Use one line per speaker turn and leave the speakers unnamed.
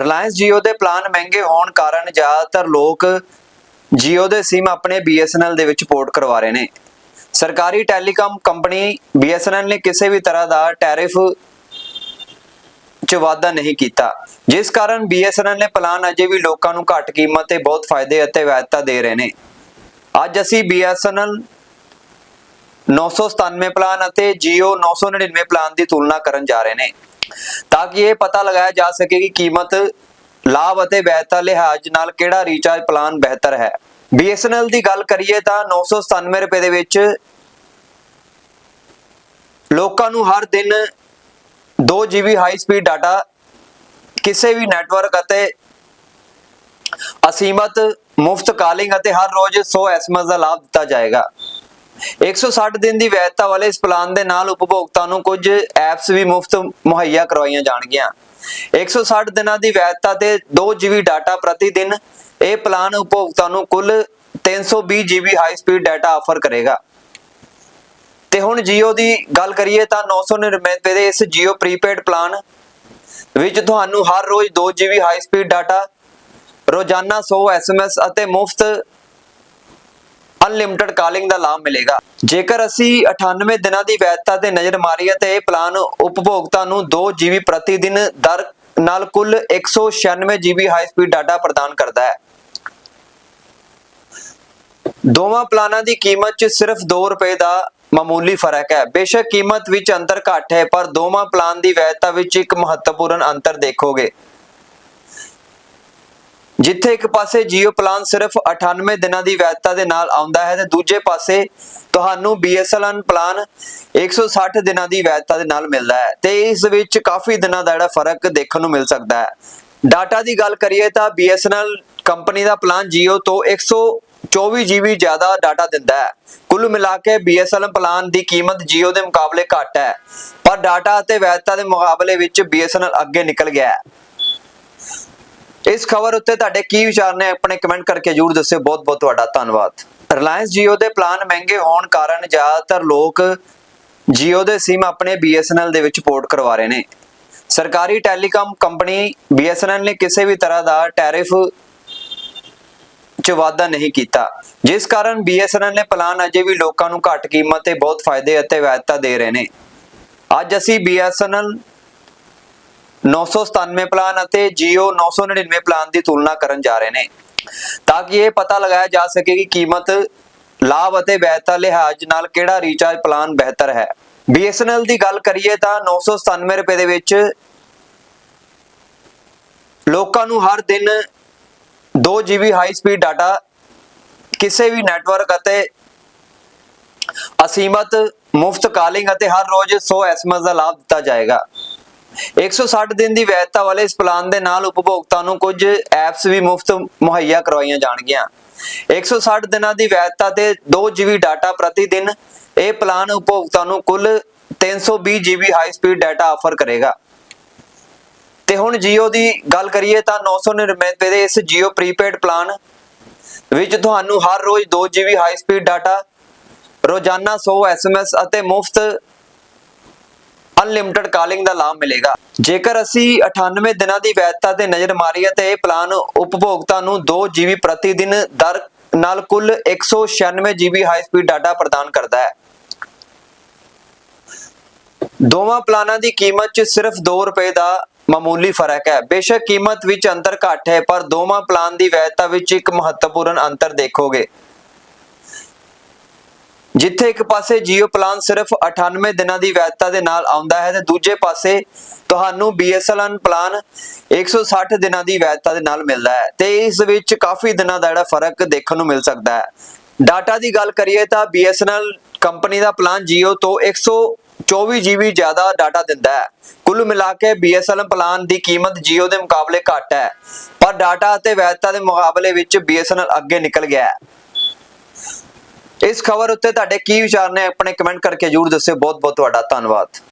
Reliance Jio ਦੇ plan ਮਹਿੰਗੇ ਹੋਣ ਕਾਰਨ ਜ਼ਿਆਦਾਤਰ ਲੋਕ Jio ਦੇ SIM ਆਪਣੇ BSNL ਦੇ ਵਿੱਚ ਪੋਰਟ ਕਰਵਾ ਰਹੇ ਨੇ। ਸਰਕਾਰੀ ਟੈਲੀਕਾਮ ਕੰਪਨੀ BSNL ਨੇ ਕਿਸੇ ਵੀ ਤਰ੍ਹਾਂ ਦਾ ਟੈਰਿਫ ਚ ਵਾਧਾ ਨਹੀਂ ਕੀਤਾ। ਜਿਸ ਕਾਰਨ BSNL ਨੇ ਪਲਾਨ ਅਜੇ ਵੀ ਲੋਕਾਂ ਨੂੰ ਘੱਟ ਕੀਮਤ ਤੇ ਬਹੁਤ ਫਾਇਦੇ ਅਤੇ ਵੈਧਤਾ ਦੇ ਰਹੇ ਨੇ। ਅੱਜ ਅਸੀਂ BSNL 997 ਪਲਾਨ ਅਤੇ Jio 999 ਪਲਾਨ ਦੀ ਤੁਲਨਾ ਕਰਨ ਜਾ ਰਹੇ ਨੇ। ਤਾਂ ਕਿ ਇਹ ਪਤਾ ਲਗਾਇਆ ਜਾ ਸਕੇ ਕਿ ਕੀਮਤ, ਲਾਭ ਅਤੇ ਵੈਧਤਾ ਲਿਹਾਜ਼ ਨਾਲ ਕਿਹੜਾ ਰੀਚਾਰਜ ਪਲਾਨ ਬਿਹਤਰ ਹੈ। BSNL ਦੀ ਗੱਲ ਕਰੀਏ ਤਾਂ 997 ਰੁਪਏ ਦੇ ਵਿੱਚ ਲੋਕਾਂ ਨੂੰ ਹਰ ਦਿਨ 2 GB ਹਾਈ ਸਪੀਡ ਡਾਟਾ ਕਿਸੇ ਵੀ ਨੈਟਵਰਕ ਅਤੇ ਅਸੀਮਤ ਮੁਫਤ ਕਾਲਿੰਗ ਅਤੇ ਹਰ ਰੋਜ਼ 100 SMS ਦਾ ਲਾਭ ਦਿੱਤਾ ਜਾਏਗਾ। 160 ਦਿਨ ਦੀ ਵੈਧਤਾ ਵਾਲੇ ਇਸ ਪਲਾਨ ਦੇ ਨਾਲ ਉਪਭੋਗਤਾ ਨੂੰ ਕੁਝ ਐਪਸ ਵੀ ਮੁਫਤ ਮੁਹੱਈਆ ਕਰਵਾਈਆਂ ਜਾਣਗੀਆਂ। 160 ਦਿਨਾਂ ਦੀ ਵੈਧਤਾ ਤੇ 2 GB ਡਾਟਾ ਪ੍ਰਤੀ ਦਿਨ ਇਹ ਪਲਾਨ ਉਪਭੋਗਤਾ ਨੂੰ ਕੁੱਲ 320 GB high speed data offer ਕਰੇਗਾ। ਤੇ ਹੁਣ Jio ਦੀ ਗੱਲ ਕਰੀਏ ਤਾਂ 999 ਰੁਪਏ ਦੇ ਇਸ Jio ਪ੍ਰੀਪੇਡ ਪਲਾਨ ਵਿੱਚ ਤੁਹਾਨੂੰ ਹਰ ਰੋਜ਼ 2 GB ਹਾਈ ਸਪੀਡ ਡਾਟਾ ਰੋਜ਼ਾਨਾ 100 SMS ਅਤੇ ਮੁਫਤ ਅਨਲਿਮਟਿਡ ਕਾਲਿੰਗ ਦਾ ਲਾਭ ਮਿਲੇਗਾ। ਜੇਕਰ ਅਸੀਂ 98 ਦਿਨਾਂ ਦੀ ਵੈਧਤਾ ਤੇ ਨਜ਼ਰ ਮਾਰੀਏ ਤੇ ਇਹ ਪਲਾਨ ਉਪਭੋਗਤਾ ਨੂੰ 2 GB ਪ੍ਰਤੀ ਦਿਨ ਦਰ ਨਾਲ ਕੁੱਲ 196 GB ਹਾਈ ਸਪੀਡ ਡਾਟਾ ਪ੍ਰਦਾਨ ਕਰਦਾ ਹੈ। ਦੋਵਾਂ ਪਲਾਨਾਂ ਦੀ ਕੀਮਤ 'ਚ ਸਿਰਫ 2 ਰੁਪਏ ਦਾ ਮਾਮੂਲੀ ਫ਼ਰਕ ਹੈ। ਬੇਸ਼ੱਕ ਕੀਮਤ ਵਿੱਚ ਅੰਤਰ ਘੱਟ ਹੈ, ਪਰ ਦੋਵਾਂ ਪਲਾਨ ਦੀ ਵੈਧਤਾ ਵਿੱਚ ਇੱਕ ਮਹੱਤਵਪੂਰਨ ਅੰਤਰ ਦੇਖੋਗੇ। ਜਿੱਥੇ ਇੱਕ ਪਾਸੇ ਜੀਓ ਪਲਾਨ ਸਿਰਫ 98 ਦਿਨਾਂ ਦੀ ਵੈਧਤਾ ਦੇ ਨਾਲ ਆਉਂਦਾ ਹੈ ਤੇ ਦੂਜੇ ਪਾਸੇ ਤੁਹਾਨੂੰ BSNL ਪਲਾਨ 160 ਦਿਨਾਂ ਦੀ ਵੈਧਤਾ ਦੇ ਨਾਲ ਮਿਲਦਾ ਹੈ ਤੇ ਇਸ ਵਿੱਚ ਕਾਫੀ ਦਿਨਾਂ ਦਾ ਜਿਹੜਾ ਫ਼ਰਕ ਦੇਖਣ ਨੂੰ ਮਿਲ ਸਕਦਾ ਹੈ। ਡਾਟਾ ਦੀ ਗੱਲ ਕਰੀਏ ਤਾਂ BSNL ਕੰਪਨੀ ਦਾ ਪਲਾਨ Jio ਤੋਂ 124 GB ਜ਼ਿਆਦਾ ਡਾਟਾ ਦਿੰਦਾ ਹੈ। ਕੁੱਲ ਮਿਲਾ ਕੇ BSNL ਪਲਾਨ ਦੀ ਕੀਮਤ Jio ਦੇ ਮੁਕਾਬਲੇ ਘੱਟ ਹੈ, ਪਰ ਡਾਟਾ ਅਤੇ ਵੈਧਤਾ ਦੇ ਮੁਕਾਬਲੇ ਵਿੱਚ BSNL ਅੱਗੇ ਨਿਕਲ ਗਿਆ ਹੈ। ਇਸ ਖਬਰ ਉੱਤੇ ਤੁਹਾਡੇ ਕੀ ਵਿਚਾਰ ਨੇ ਆਪਣੇ ਕਮੈਂਟ ਕਰਕੇ ਜਰੂਰ ਦੱਸਿਓ। ਬਹੁਤ ਬਹੁਤ ਤੁਹਾਡਾ ਧੰਨਵਾਦ। ਰਿਲਾਇੰਸ Jio ਦੇ ਪਲਾਨ ਮਹਿੰਗੇ ਹੋਣ ਕਾਰਨ ਜ਼ਿਆਦਾਤਰ ਲੋਕ Jio ਦੇ SIM ਆਪਣੇ BSNL ਦੇ ਵਿੱਚ ਪੋਰਟ ਕਰਵਾ ਰਹੇ ਨੇ। ਸਰਕਾਰੀ ਟੈਲੀਕਾਮ ਕੰਪਨੀ BSNL ਨੇ ਕਿਸੇ ਵੀ ਤਰ੍ਹਾਂ ਦਾ ਟੈਰਿਫ ਚ ਵਾਧਾ ਨਹੀਂ ਕੀਤਾ। ਜਿਸ ਕਾਰਨ BSNL ਨੇ ਪਲਾਨ ਅਜੇ ਵੀ ਲੋਕਾਂ ਨੂੰ ਘੱਟ ਕੀਮਤ ਤੇ ਬਹੁਤ ਫਾਇਦੇ ਅਤੇ ਵੈਧਤਾ ਦੇ ਰਹੇ ਨੇ। ਅੱਜ ਅਸੀਂ BSNL 997 ਪਲਾਨ ਅਤੇ Jio 999 ਪਲਾਨ ਦੀ ਤੁਲਨਾ ਕਰਨ ਜਾ ਰਹੇ ਨੇ। ਤਾਂ ਕਿ ਇਹ ਪਤਾ ਲਗਾਇਆ ਜਾ ਸਕੇ ਕਿ ਕੀਮਤ, ਲਾਭ ਅਤੇ ਵੈਧਤਾ ਲਿਹਾਜ਼ ਨਾਲ ਕਿਹੜਾ ਰੀਚਾਰਜ ਪਲਾਨ ਬਿਹਤਰ ਹੈ। BSNL ਦੀ ਗੱਲ ਕਰੀਏ ਤਾਂ 997 ਰੁਪਏ ਦੇ ਵਿੱਚ ਲੋਕਾਂ ਨੂੰ ਹਰ ਦਿਨ 2 GB ਹਾਈ ਸਪੀਡ ਡਾਟਾ ਕਿਸੇ ਵੀ ਨੈਟਵਰਕ ਅਤੇ ਅਸੀਮਤ ਮੁਫਤ ਕਾਲਿੰਗ ਅਤੇ ਹਰ ਰੋਜ਼ 100 SMS ਦਾ ਲਾਭ ਦਿੱਤਾ ਜਾਏਗਾ। 160 ਦਿਨ ਦੀ ਵੈਧਤਾ ਵਾਲੇ ਇਸ ਪਲਾਨ ਦੇ ਨਾਲ ਉਪਭੋਗਤਾ ਨੂੰ ਕੁਝ ਐਪਸ ਵੀ ਮੁਫਤ ਮੁਹੱਈਆ ਕਰਵਾਈਆਂ ਜਾਣਗੀਆਂ। 160 ਦਿਨਾਂ ਦੀ ਵੈਧਤਾ ਤੇ 2 GB ਡਾਟਾ ਪ੍ਰਤੀ ਦਿਨ ਇਹ ਪਲਾਨ ਉਪਭੋਗਤਾ ਨੂੰ ਕੁੱਲ 320 GB high speed data offer ਕਰੇਗਾ। ਤੇ ਹੁਣ Jio ਦੀ ਗੱਲ ਕਰੀਏ ਤਾਂ 999 ਰੁਪਏ ਦੇ ਇਸ Jio ਪ੍ਰੀਪੇਡ ਪਲਾਨ ਵਿੱਚ ਤੁਹਾਨੂੰ ਹਰ ਰੋਜ਼ 2 GB ਹਾਈ ਸਪੀਡ ਡਾਟਾ ਰੋਜ਼ਾਨਾ 100 SMS ਅਤੇ ਮੁਫਤ ਅਨਲਿਮਟਿਡ ਕਾਲਿੰਗ ਦਾ ਲਾਭ ਮਿਲੇਗਾ। ਜੇਕਰ ਅਸੀਂ 98 ਦਿਨਾਂ ਦੀ ਵੈਧਤਾ ਤੇ ਨਜ਼ਰ ਮਾਰੀਏ ਤੇ ਇਹ ਪਲਾਨ ਉਪਭੋਗਤਾ ਨੂੰ 2 GB ਪ੍ਰਤੀ ਦਿਨ ਦਰ ਨਾਲ ਕੁੱਲ 196 GB ਹਾਈ ਸਪੀਡ ਡਾਟਾ ਪ੍ਰਦਾਨ ਕਰਦਾ ਹੈ। ਦੋਵਾਂ ਪਲਾਨਾਂ ਦੀ ਕੀਮਤ 'ਚ ਸਿਰਫ 2 ਰੁਪਏ ਦਾ ਮਾਮੂਲੀ ਫ਼ਰਕ ਹੈ। ਬੇਸ਼ੱਕ ਕੀਮਤ ਵਿੱਚ ਅੰਤਰ ਘੱਟ ਹੈ, ਪਰ ਦੋਵਾਂ ਪਲਾਨ ਦੀ ਵੈਧਤਾ ਵਿੱਚ ਇੱਕ ਮਹੱਤਵਪੂਰਨ ਅੰਤਰ ਦੇਖੋਗੇ। ਜਿੱਥੇ ਇੱਕ ਪਾਸੇ ਜੀਓ ਪਲਾਨ ਸਿਰਫ 98 ਦਿਨਾਂ ਦੀ ਵੈਧਤਾ ਦੇ ਨਾਲ ਆਉਂਦਾ ਹੈ ਤੇ ਦੂਜੇ ਪਾਸੇ ਤੁਹਾਨੂੰ BSNL ਪਲਾਨ 160 ਦਿਨਾਂ ਦੀ ਵੈਧਤਾ ਦੇ ਨਾਲ ਮਿਲਦਾ ਹੈ ਤੇ ਇਸ ਵਿੱਚ ਕਾਫੀ ਦਿਨਾਂ ਦਾ ਜਿਹੜਾ ਫ਼ਰਕ ਦੇਖਣ ਨੂੰ ਮਿਲ ਸਕਦਾ ਹੈ। ਡਾਟਾ ਦੀ ਗੱਲ ਕਰੀਏ ਤਾਂ BSNL ਕੰਪਨੀ ਦਾ ਪਲਾਨ ਜੀਓ ਤੋਂ 124 GB ਜ਼ਿਆਦਾ ਡਾਟਾ ਦਿੰਦਾ ਹੈ। ਕੁੱਲ ਮਿਲਾ ਕੇ BSNL ਪਲਾਨ ਦੀ ਕੀਮਤ Jio ਦੇ ਮੁਕਾਬਲੇ ਘੱਟ ਹੈ, ਪਰ ਡਾਟਾ ਅਤੇ ਵੈਧਤਾ ਦੇ ਮੁਕਾਬਲੇ ਵਿੱਚ BSNL ਅੱਗੇ ਨਿਕਲ ਗਿਆ ਹੈ। ਇਸ ਖਬਰ ਉੱਤੇ ਤੁਹਾਡੇ ਕੀ ਵਿਚਾਰ ਨੇ, ਆਪਣੇ ਕਮੈਂਟ ਕਰਕੇ ਜਰੂਰ ਦੱਸਿਓ। ਬਹੁਤ ਬਹੁਤ ਤੁਹਾਡਾ ਧੰਨਵਾਦ।